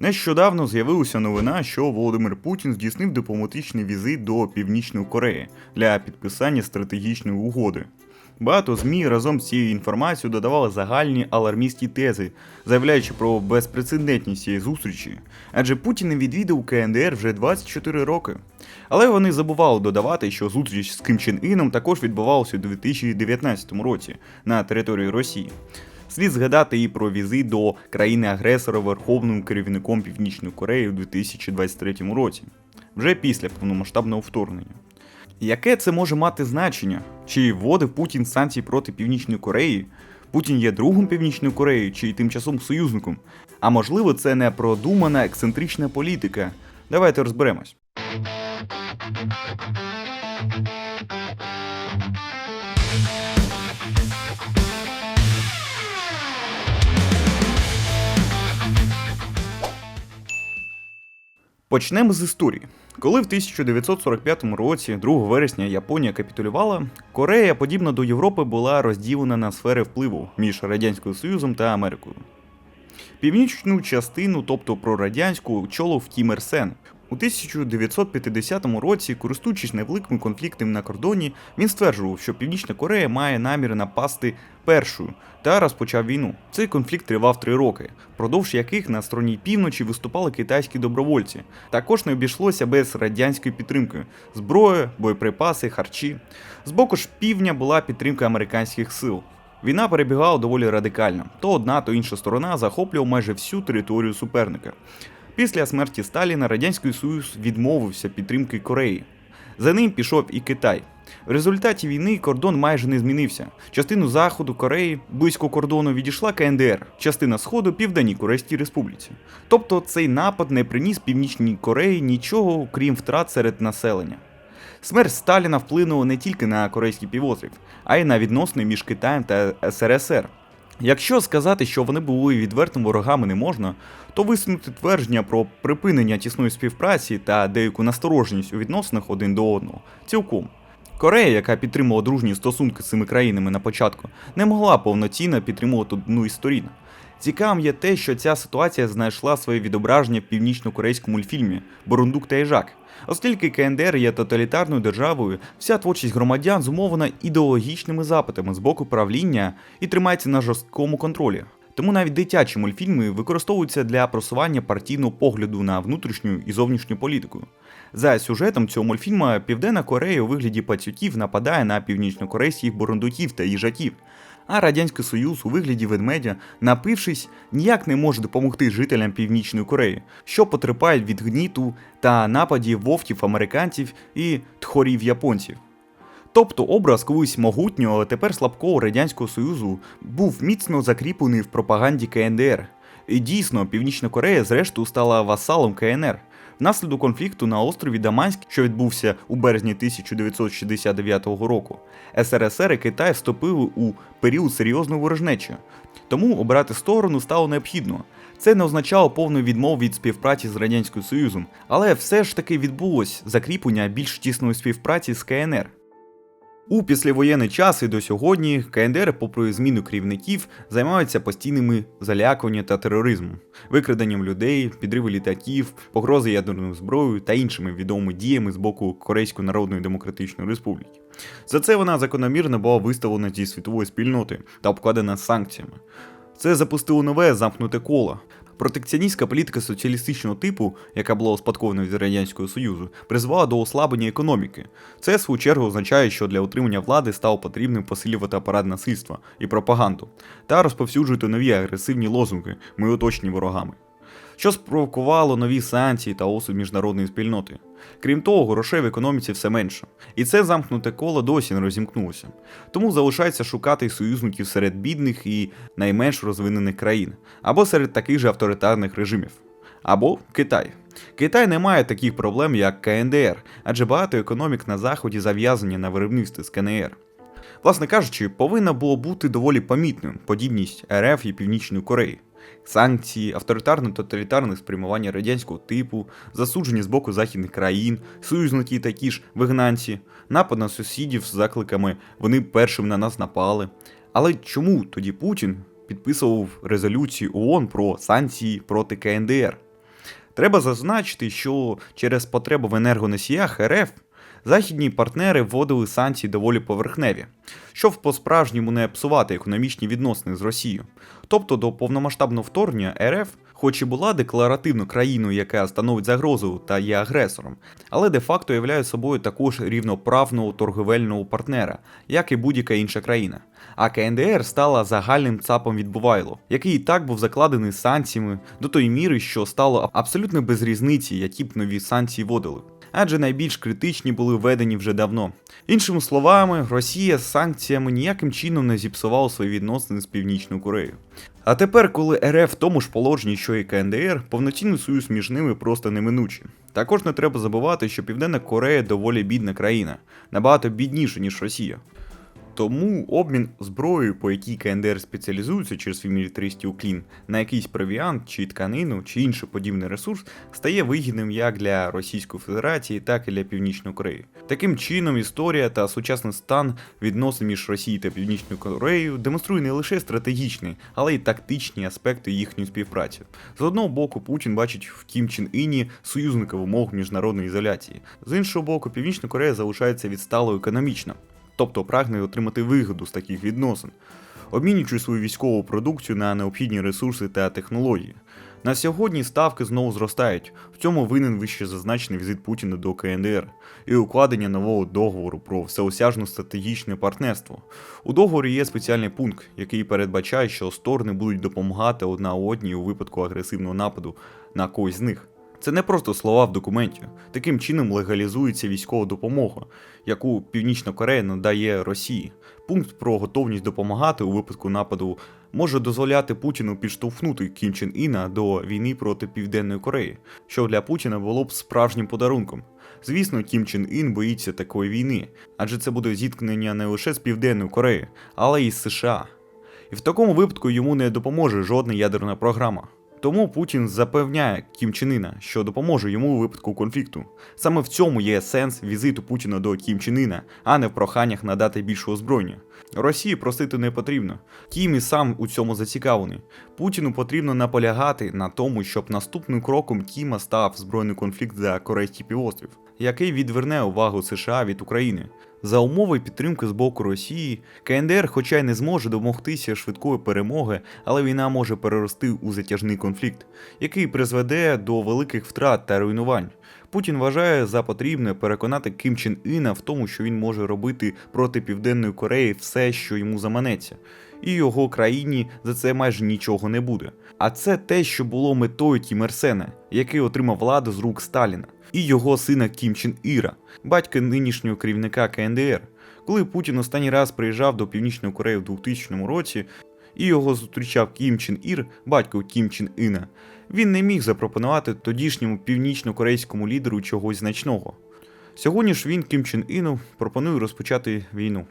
Нещодавно з'явилася новина, що Володимир Путін здійснив дипломатичний візит до Північної Кореї для підписання стратегічної угоди. Багато ЗМІ разом з цією інформацією додавали загальні алармістські тези, заявляючи про безпрецедентність цієї зустрічі, адже Путін не відвідав КНДР вже 24 роки. Але вони забували додавати, що зустріч з Ким Чен Іном також відбувалася у 2019 році на території Росії. Слід згадати і про візит до країни-агресора верховним керівником Північної Кореї у 2023 році, вже після повномасштабного вторгнення. Яке це може мати значення? Чи вводив Путін санкції проти Північної Кореї? Путін є другом Північної Кореї чи тимчасовим союзником? А можливо, це не продумана ексцентрична політика? Давайте розберемось. Почнемо з історії. Коли в 1945 році, 2 вересня, Японія капітулювала, Корея, подібно до Європи, була розділена на сфери впливу між Радянським Союзом та Америкою. Північну частину, тобто прорадянську, очолив Кім Ір Сен. У 1950 році, користуючись невеликими конфліктами на кордоні, він стверджував, що Північна Корея має намір напасти першою та розпочав війну. Цей конфлікт тривав три роки, продовж яких на стороні півночі виступали китайські добровольці. Також не обійшлося без радянської підтримки: зброя, боєприпаси, харчі. З боку ж півдня була підтримка американських сил. Війна перебігала доволі радикально. То одна, то інша сторона захоплював майже всю територію суперника. Після смерті Сталіна Радянський Союз відмовився підтримки Кореї. За ним пішов і Китай. В результаті війни кордон майже не змінився. Частину заходу Кореї близько кордону відійшла КНДР, частина сходу Південній Корейській Республіці. Тобто цей напад не приніс Північній Кореї нічого, крім втрат серед населення. Смерть Сталіна вплинула не тільки на Корейський півострів, а й на відносини між Китаєм та СРСР. Якщо сказати, що вони були відвертими ворогами не можна, то висунути твердження про припинення тісної співпраці та деяку настороженість у відносинах один до одного цілком. Корея, яка підтримувала дружні стосунки з цими країнами на початку, не могла повноцінно підтримувати одну із сторін. Цікавим є те, що ця ситуація знайшла своє відображення в північно-корейському мультфільмі Борундук та Їжак. Оскільки КНДР є тоталітарною державою, вся творчість громадян зумовлена ідеологічними запитами з боку правління і тримається на жорсткому контролі. Тому навіть дитячі мультфільми використовуються для просування партійного погляду на внутрішню і зовнішню політику. За сюжетом цього мультфільму Південна Корея у вигляді пацюків нападає на північнокорейських бурундуків та їжаків. А Радянський Союз у вигляді ведмедя, напившись, ніяк не може допомогти жителям Північної Кореї, що потерпають від гніту та нападів вовків американців і тхорів японців. Тобто образ колись могутнього, але тепер слабкого Радянського Союзу був міцно закріплений в пропаганді КНДР. І дійсно, Північна Корея зрештою стала васалом КНР. Внаслідок конфлікту на острові Даманськ, що відбувся у березні 1969 року, СРСР і Китай вступили у період серйозної ворожнечі. Тому обирати сторону стало необхідно. Це не означало повну відмову від співпраці з Радянським Союзом, але все ж таки відбулось закріплення більш тісної співпраці з КНР. У післявоєнний час і до сьогодні КНДР, попри зміну керівників, займаються постійними залякуванням та тероризмом, викраденням людей, підриви літаків, погрози ядерною зброєю та іншими відомими діями з боку Корейської Народної Демократичної Республіки. За це вона закономірно була виставлена зі світової спільноти та обкладена санкціями. Це запустило нове замкнуте коло. Протекціоністська політика соціалістичного типу, яка була успадкована від Радянського Союзу, призвела до ослаблення економіки. Це, в свою чергу, означає, що для утримання влади стало потрібним посилювати апарат насильства і пропаганду та розповсюджувати нові агресивні лозунги Ми оточені ворогами. Що спровокувало нові санкції та осуд міжнародної спільноти. Крім того, грошей в економіці все менше. І це замкнуте коло досі не розімкнулося. Тому залишається шукати союзників серед бідних і найменш розвинених країн, або серед таких же авторитарних режимів. Або Китай. Китай не має таких проблем, як КНДР, адже багато економік на Заході зав'язані на виробництві з КНР. Власне кажучи, повинна було бути доволі помітним подібність РФ і Північної Кореї. Санкції, авторитарно-тоталітарне спрямування радянського типу, засудження з боку західних країн, союзники такі ж вигнанці, напад на сусідів з закликами вони першим на нас напали. Але чому тоді Путін підписував резолюцію ООН про санкції проти КНДР? Треба зазначити, що через потребу в енергоносіях РФ західні партнери вводили санкції доволі поверхневі, щоб по-справжньому не псувати економічні відносини з Росією. Тобто до повномасштабного вторгнення РФ, хоч і була декларативно країною, яка становить загрозу та є агресором, але де-факто являє собою також рівноправного торговельного партнера, як і будь-яка інша країна. А КНДР стала загальним ЦАПом від Бувайло, який і так був закладений санкціями до тої міри, що стало абсолютно без різниці, які б нові санкції вводили. Адже найбільш критичні були введені вже давно. Іншими словами, Росія з санкціями ніяким чином не зіпсувала свої відносини з Північною Кореєю. А тепер, коли РФ в тому ж положенні, що і КНДР, повноцінний союз між ними просто неминучий. Також не треба забувати, що Південна Корея доволі бідна країна, набагато бідніша, ніж Росія. Тому обмін зброєю, по якій КНДР спеціалізується через свій мілітаристів клін, на якийсь провіант чи тканину, чи інший подібний ресурс, стає вигідним як для Російської Федерації, так і для Північної Кореї. Таким чином, історія та сучасний стан відносин між Росією та Північною Кореєю демонструє не лише стратегічні, але й тактичні аспекти їхньої співпраці. З одного боку, Путін бачить в Кім Чен Іні союзника в умовах міжнародної ізоляції. З іншого боку, Північна Корея залишається відсталою економічно тобто прагне отримати вигоду з таких відносин, обмінюючи свою військову продукцію на необхідні ресурси та технології. На сьогодні ставки знову зростають. В цьому винен вище зазначений візит Путіна до КНДР і укладення нового договору про всеосяжне стратегічне партнерство. У договорі є спеціальний пункт, який передбачає, що сторони будуть допомагати одна одній у випадку агресивного нападу на когось з них. Це не просто слова в документі. Таким чином легалізується військова допомога, яку Північна Корея надає Росії. Пункт про готовність допомагати у випадку нападу може дозволяти Путіну підштовхнути Кім Чен Іна до війни проти Південної Кореї, що для Путіна було б справжнім подарунком. Звісно, Кім Чен Ін боїться такої війни, адже це буде зіткнення не лише з Південною Кореєю, але й з США. І в такому випадку йому не допоможе жодна ядерна програма. Тому Путін запевняє Кім Чен Іна, що допоможе йому у випадку конфлікту. Саме в цьому є сенс візиту Путіна до Кім Чен Іна, а не в проханнях надати більше озброєння. Росії просити не потрібно. Кім і сам у цьому зацікавлений. Путіну потрібно наполягати на тому, щоб наступним кроком Кіма став збройний конфлікт за Корейський півострів, який відверне увагу США від України. За умови підтримки з боку Росії, КНДР, хоча й не зможе домогтися швидкої перемоги, але війна може перерости у затяжний конфлікт, який призведе до великих втрат та руйнувань. Путін вважає за потрібне переконати Ким Чен Іна в тому, що він може робити проти Південної Кореї все, що йому заманеться, і його країні за це майже нічого не буде. А це те, що було метою Кім Ір який отримав владу з рук Сталіна, і його сина Кім Чен Іра, батька нинішнього керівника КНДР. Коли Путін останній раз приїжджав до Північної Кореї в 2000 році, і його зустрічав Кім Чен Ір, батько Кім Чен Іна, він не міг запропонувати тодішньому північно-корейському лідеру чогось значного. Сьогодні ж він Кім Чен Іну пропонує розпочати війну.